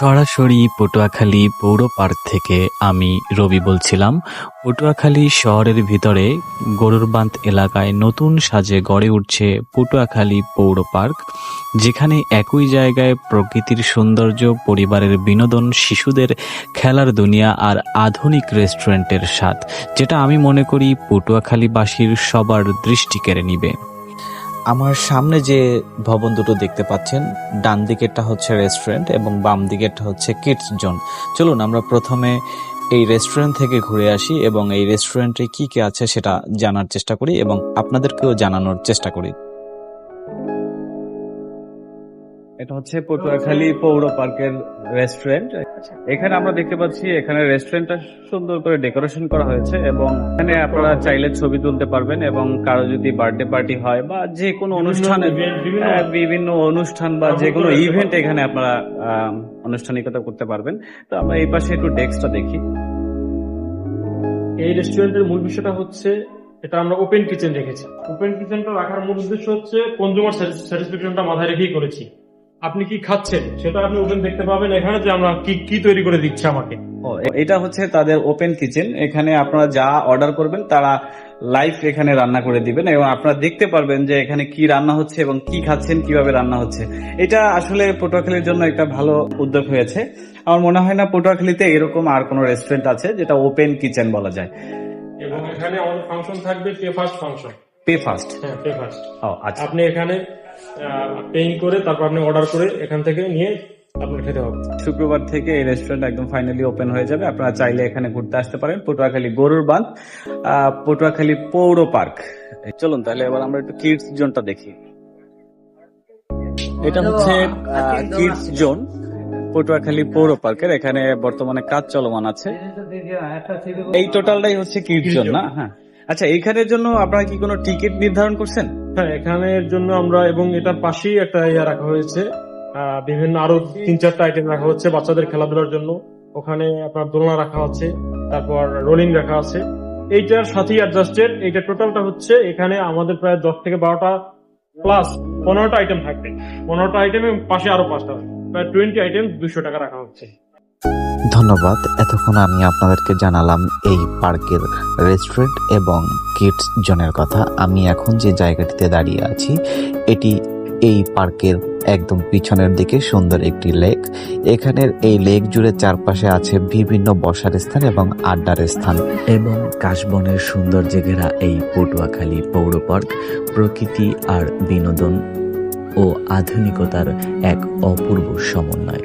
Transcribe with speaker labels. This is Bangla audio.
Speaker 1: সরাসরি পটুয়াখালী পৌর পার্ক থেকে আমি রবি বলছিলাম। পটুয়াখালী শহরের ভিতরে গরুরবান্ধ এলাকায় নতুন সাজে গড়ে উঠছে পটুয়াখালী পৌর পার্ক, যেখানে একই জায়গায় প্রকৃতির সৌন্দর্য, পরিবারের বিনোদন, শিশুদের খেলার দুনিয়া আর আধুনিক রেস্টুরেন্টের স্বাদ, যেটা আমি মনে করি পটুয়াখালীবাসীর সবার দৃষ্টি কেড়ে নিবে।
Speaker 2: আমার সামনে যে ভবন দুটো দেখতে পাচ্ছেন, ডান দিকেরটা হচ্ছে রেস্টুরেন্ট এবং বাম দিকেরটা হচ্ছে কিডস জোন চলুন, আমরা প্রথমে এই রেস্টুরেন্ট থেকে ঘুরে আসি এবং এই রেস্টুরেন্টে কি কি আছে সেটা জানার চেষ্টা করি এবং আপনাদেরকেও জানানোর চেষ্টা করি।
Speaker 3: এটা হচ্ছে পটুয়াখালী পৌর পার্কের রেস্টুরেন্ট এখানে আমরা দেখতে পাচ্ছি এখানে রেস্টুরেন্টটা সুন্দর করে ডেকোরেশন করা হয়েছে এবং এখানে আপনারা চাইলে ছবি তুলতে পারবেন এবং কারও যদি বার্থডে পার্টি হয় বা যে কোনো অনুষ্ঠানে বিভিন্ন অনুষ্ঠান বা যে কোনো ইভেন্ট এখানে আপনারা আনুষ্ঠানিকতা করতে পারবেন। তো আমরা এই পাশে একটু ডেস্কটা দেখি।
Speaker 4: এই রেস্টুরেন্টের মূল বিষয়টা হচ্ছে এটা আমরা ওপেন কিচেন রেখেছি। ওপেন কিচেনটা রাখার মূল উদ্দেশ্য হচ্ছে কনজিউমার স্যাটিসফ্যাকশনটা মাথায় রেখেই করেছি। আপনি কি খাচ্ছেন? সেটা আপনি ওপেন দেখতে পাবেন এখানে যে আমরা কি কি তৈরি করে দিচ্ছি আমাকে।
Speaker 3: এটা হচ্ছে তাদের ওপেন কিচেন এখানে আপনারা যা অর্ডার করবেন তারা লাইভ এখানে রান্না করে দিবেন এবং আপনারা দেখতে পারবেন যে এখানে কি রান্না হচ্ছে এবং কি খাচ্ছেন কীভাবে রান্না হচ্ছে। এটা আসলে পটুয়াখালীর জন্য একটা ভালো উদ্যোগ হয়েছে। আমার মনে হয় না পটুয়াখালীতে এরকম আর কোনো রেস্টুরেন্ট আছে যেটা ওপেন কিচেন বলা যায়।
Speaker 4: এবং এখানে আমাদের ফাংশন থাকবে pay first function
Speaker 3: pay first
Speaker 4: হ্যাঁ পে ফার্স্ট
Speaker 3: ও আচ্ছা।
Speaker 4: আপনি এখানে পেইং করে তারপর আপনি অর্ডার করে এখান থেকে নিয়ে আপনার খেতে হবে।
Speaker 3: শুক্রবার থেকে এই রেস্টুরেন্ট একদম ফাইনালি ওপেন হয়ে যাবে। আপনারা চাইলে এখানে ঘুরতে আসতে পারেন। পটুয়াখালী গরুর বাঁধ আহ, পটুয়াখালী পৌর পার্ক। চলুন তাহলে এবার আমরা একটু কিডস জোনটা দেখি। এটা হচ্ছে কিডস জোন পটুয়াখালী পৌর পার্কের। এখানে বর্তমানে কাজ চলমান আছে। এই টোটালটাই হচ্ছে কিডস জোন না? হ্যাঁ। আচ্ছা এইখানের জন্য আপনারা কি কোনো টিকিট নির্ধারণ করছেন?
Speaker 4: হ্যাঁ এখানের জন্য আমরা এবং এটার পাশেই একটা ইয়ে রাখা হয়েছে। বিভিন্ন আরও তিন চারটা আইটেম রাখা হচ্ছে বাচ্চাদের খেলাধুলার জন্য। ওখানে আপনার দোলনা রাখা আছে, তারপর রোলিং রাখা আছে। এইটার সাথেই অ্যাডজাস্টেড এইটা টোটালটা হচ্ছে এখানে আমাদের প্রায় দশ থেকে বারোটা প্লাস পনেরোটা আইটেম থাকবে। পনেরোটা আইটেম পাশে আরও পাঁচটা, প্রায় টোয়েন্টি আইটেম দুশো টাকা রাখা হচ্ছে।
Speaker 2: ধন্যবাদ। এতক্ষণ আমি আপনাদেরকে জানালাম এই পার্কের রেস্টুরেন্ট এবং কিডস জোনের কথা। আমি এখন যে জায়গাটিতে দাঁড়িয়ে আছি, এটি এই পার্কের একদম পিছনের দিকে সুন্দর একটি লেক এখানের এই লেক জুড়ে চারপাশে আছে বিভিন্ন বসার স্থান এবং আড্ডার স্থান।
Speaker 1: এবং কাশবনের সৌন্দর্যে ঘেরা এই পটুয়াখালী পৌর পার্ক প্রকৃতি আর বিনোদন ও আধুনিকতার এক অপূর্ব সমন্বয়।